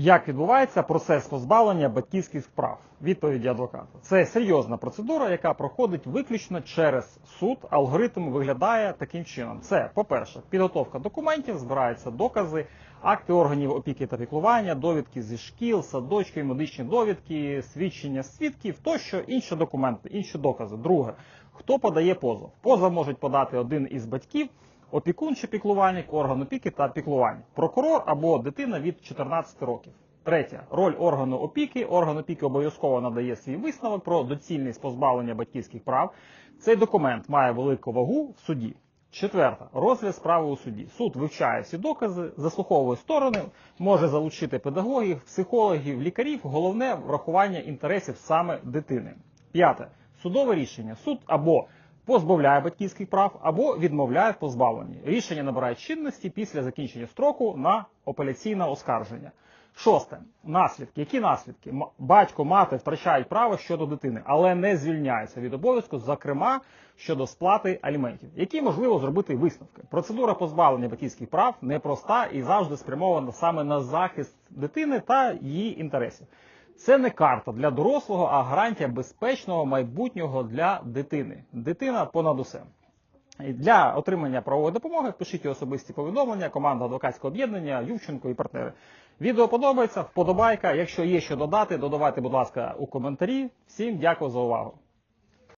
Як відбувається процес позбавлення батьківських прав? Відповіді адвоката. Це серйозна процедура, яка проходить виключно через суд. Алгоритм виглядає таким чином: це, по-перше, підготовка документів, збираються докази, акти органів опіки та піклування, довідки зі шкіл, садочків, медичні довідки, свідчення свідків тощо інші документи, інші докази. Друге, хто подає позов? Позов можуть подати один із батьків. Опікун чи піклувальник, орган опіки та піклування, прокурор або дитина від 14 років. Третє роль органу опіки. Орган опіки обов'язково надає свій висновок про доцільність позбавлення батьківських прав. Цей документ має велику вагу в суді. Четверте розгляд справи у суді. Суд вивчає всі докази, заслуховує сторони, може залучити педагогів, психологів, лікарів. Головне врахування інтересів саме дитини. П'яте судове рішення. Суд або позбавляє батьківських прав або відмовляє в позбавленні. Рішення набирає чинності після закінчення строку на апеляційне оскарження. Шосте наслідки. Які наслідки? Батько, мати втрачають право щодо дитини, але не звільняються від обов'язку, зокрема щодо сплати аліментів, які можливо зробити висновки. Процедура позбавлення батьківських прав непроста і завжди спрямована саме на захист дитини та її інтересів. Це не карта для дорослого, а гарантія безпечного майбутнього для дитини. Дитина понад усе. Для отримання правової допомоги пишіть особисті повідомлення, команда адвокатського об'єднання, Ювченко і партнери. Відео подобається, вподобайка. Якщо є що додати, додавайте, будь ласка, у коментарі. Всім дякую за увагу.